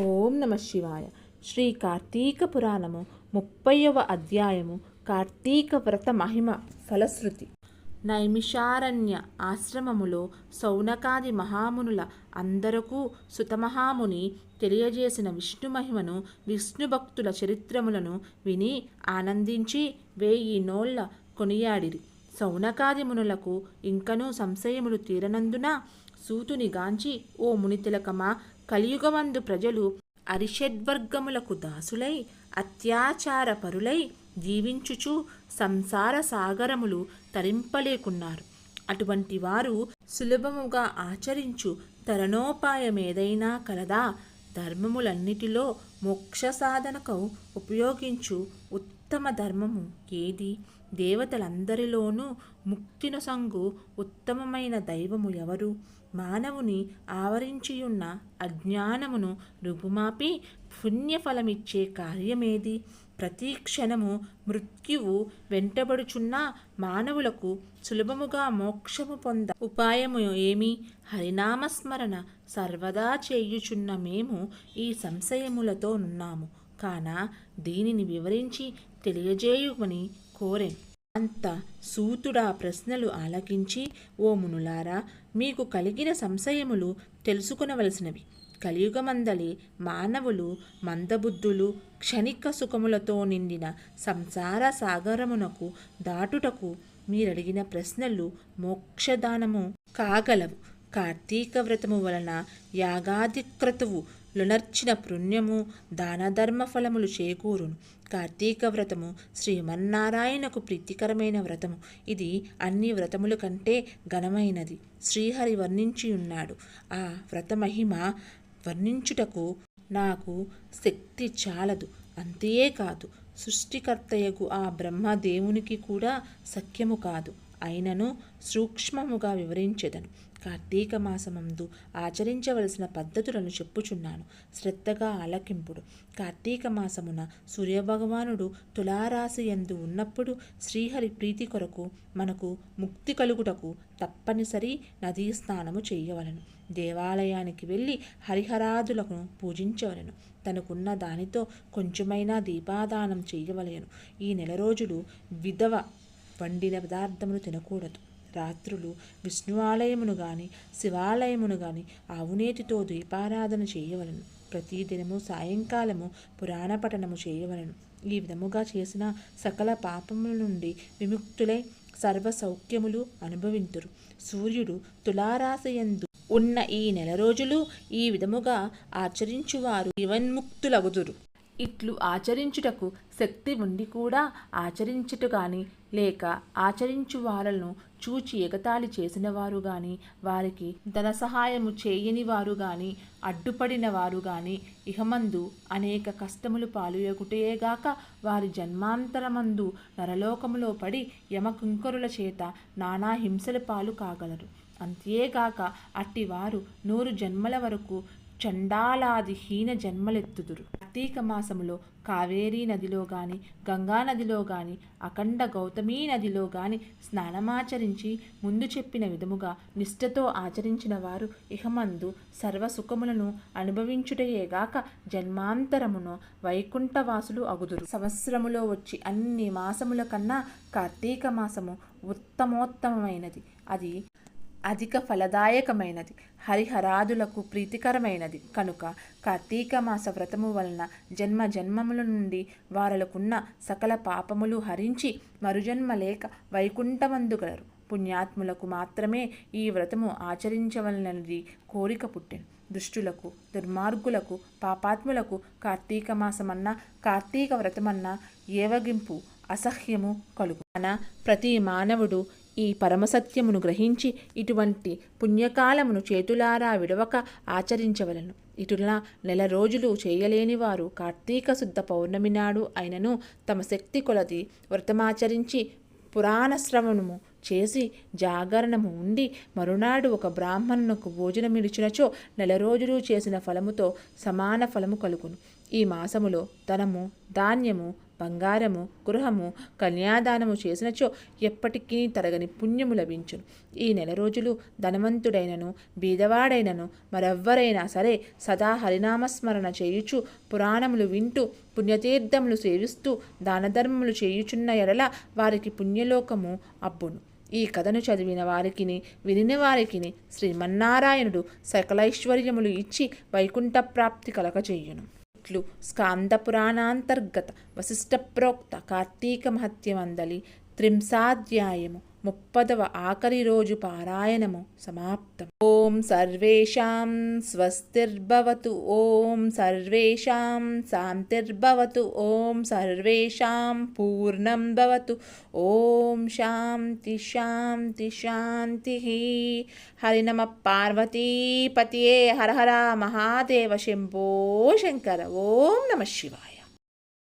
ఓం నమ శివాయ. శ్రీ కార్తీక పురాణము ముప్పైవ అధ్యాయము కార్తీక వ్రత మహిమ ఫలశ్రుతి. నైమిషారణ్య ఆశ్రమములో సౌనకాది మహామునుల అందరకు సుతమహాముని తెలియజేసిన విష్ణు మహిమను విష్ణు భక్తుల చరిత్రములను విని ఆనందించి వేయి నోళ్ళ కొనియాడిరి. సౌనకాది మునులకు ఇంకనూ సంశయములు తీరనందున సూతుని గాంచి ఓ మునితిలకమా కలియుగమందు ప్రజలు అరిషడ్వర్గములకు దాసులై అత్యాచార పరులై జీవించుచు సంసార సాగరములు తరింపలేకున్నారు. అటువంటి వారు సులభముగా ఆచరించు తరణోపాయమేదైనా కలదా ధర్మములన్నిటిలో మోక్ష సాధనకు ఉపయోగించు ఉత్తమ ధర్మము ఏది? దేవతలందరిలోనూ ముక్తినొసంగు ఉత్తమమైన దైవము ఎవరు? మానవుని ఆవరించియున్న అజ్ఞానమును రుగుమాపి పుణ్యఫలమిచ్చే కార్యమేది? ప్రతి క్షణము మృత్యువు వెంటబడుచున్న మానవులకు సులభముగా మోక్షము పొంద ఉపాయము ఏమి? హరినామస్మరణ సర్వదా చేయుచున్న మేము ఈ సంశయములతో నున్నాము కాన దీనిని వివరించి తెలియజేయుమని కోరెం. అంత సూతుడా ప్రశ్నలు ఆలకించి ఓ మునులారా మీకు కలిగిన సంశయములు తెలుసుకునవలసినవి. కలియుగమందలి మానవులు మందబుద్ధులు క్షణిక సుఖములతో నిండిన సంసార సాగరమునకు దాటుటకు మీరడిగిన ప్రశ్నలు మోక్షదానము కాగలవు. కార్తీక వ్రతము వలన యాగాధిక్రతువు లునర్చిన పుణ్యము దానధర్మ ఫలములు చేకూరును. కార్తీక వ్రతము శ్రీమన్నారాయణకు ప్రీతికరమైన వ్రతము. ఇది అన్ని వ్రతముల కంటే ఘనమైనది. శ్రీహరి వర్ణించి ఉన్నాడు ఆ వ్రత మహిమ వర్ణించుటకు నాకు శక్తి చాలదు. అంతేకాదు సృష్టికర్తయగు ఆ బ్రహ్మదేవునికి కూడా సఖ్యము కాదు. అయినను సూక్ష్మముగా వివరించెదను. కార్తీక మాసమందు ఆచరించవలసిన పద్ధతులను చెప్పుచున్నాను. శ్రద్ధగా ఆలకింపుడు. కార్తీక మాసమున సూర్యభగవానుడు తులారాశి ఎందు ఉన్నప్పుడు శ్రీహరి ప్రీతి కొరకు మనకు ముక్తి కలుగుటకు తప్పనిసరి నదీ స్నానము చేయవలను. దేవాలయానికి వెళ్ళి హరిహరాదులకు పూజించవలను. తనకున్న దానితో కొంచెమైనా దీపాదానం చేయవలను. ఈ నెల రోజులు విధవ వండిన పదార్థములు తినకూడదు. రాత్రులు విష్ణు ఆలయమును గాని శివాలయమును గాని ఆవునేతితో దీపారాధన చేయవలను. ప్రతిదినము సాయంకాలము పురాణ పఠనము చేయవలను. ఈ విధముగా చేసిన సకల పాపముల నుండి విముక్తులై సర్వ సౌఖ్యములు అనుభవింతురు. సూర్యుడు తులారాశయందు ఉన్న ఈ నెల రోజులు ఈ విధముగా ఆచరించువారు జీవన్ముక్తులగుదురు. ఇట్లు ఆచరించుటకు శక్తి ఉండి కూడా ఆచరించుట గాని లేక ఆచరించు వారలను చూచి ఎగతాళి చేసిన వారు గాని వారికి ధన సహాయము చేయని వారు గాని అడ్డుపడిన వారు గాని ఇహమందు అనేక కష్టములు పాలుయగుటేగాక వారి జన్మాంతరమందు నరలోకములో పడి యమకుంకరుల చేత నానా హింసల పాలు కాగలరు. అంతేగాక అట్టివారు నూరు జన్మల వరకు చండాలాది హీన జన్మలెత్తుదురు. కార్తీక మాసములో కావేరీ నదిలో గాని గంగా నదిలో గాని అఖండ గౌతమీ నదిలో గాని స్నానమాచరించి ముందు చెప్పిన విధముగా నిష్ఠతో ఆచరించిన వారు ఇహమందు సర్వసుఖములను అనుభవించుటయేగాక జన్మాంతరమును వైకుంఠవాసులు అగుదురు. సంవత్సరములో వచ్చి అన్ని మాసముల కన్నా కార్తీక మాసము ఉత్తమోత్తమైనది అది అధిక ఫలదాయకమైనది హరిహరాదులకు ప్రీతికరమైనది. కనుక కార్తీక మాస వ్రతము వలన జన్మ జన్మముల నుండి వారలకున్న సకల పాపములు హరించి మరుజన్మ లేక వైకుంఠమందుగలరు. పుణ్యాత్ములకు మాత్రమే ఈ వ్రతము ఆచరించవలనది కోరిక పుట్టెను. దుష్టులకు దుర్మార్గులకు పాపాత్ములకు కార్తీక మాసమన్నా కార్తీక వ్రతమన్నా ఏవగింపు అసహ్యము కలుగు. మన ప్రతి మానవుడు ఈ పరమసత్యమును గ్రహించి ఇటువంటి పుణ్యకాలమును చేతులారా విడవక ఆచరించవలను. ఇటులా నెల రోజులు చేయలేని వారు కార్తీక శుద్ధ పౌర్ణమి నాడు అయినను తమ శక్తి కొలది వ్రతమాచరించి పురాణశ్రవణము చేసి జాగరణము ఉండి మరునాడు ఒక బ్రాహ్మణునకు భోజనమిడిచినచో నెల రోజులు చేసిన ఫలముతో సమాన ఫలము కలుగును. ఈ మాసములో ధనము ధాన్యము బంగారము గృహము కన్యాదానము చేసినచో ఎప్పటికీ తరగని పుణ్యము లభించును. ఈ నెల రోజులు ధనవంతుడైనను బీదవాడైనను మరెవ్వరైనా సరే సదా హరినామస్మరణ చేయుచు పురాణములు వింటూ పుణ్యతీర్థములు సేవిస్తూ దానధర్మములు చేయుచున్న ఎడల వారికి పుణ్యలోకము అబ్బును. ఈ కథను చదివిన వారికిని వినిన వారికిని శ్రీమన్నారాయణుడు సకలైశ్వర్యములు ఇచ్చి వైకుంఠ ప్రాప్తి కలగజేయును ఇట్లు స్కాంద పురాణాంతర్గత వశిష్ట ప్రోక్త కార్తీక మహత్యమందలి త్రింశాధ్యాయము. मुप्तव आकरिरोजुपारायणमु समाप्तम्। ॐ सर्वेषां स्वस्तिर्भवतु ॐ सर्वेषां शान्तिर्भवतु ॐ सर्वेषां पूर्णं भवतु ॐ शान्ति शान्ति शान्तिः। हरिनमः पार्वतीपतये हर हरा महादेव शम्भो शङ्कर ॐ नमशिवा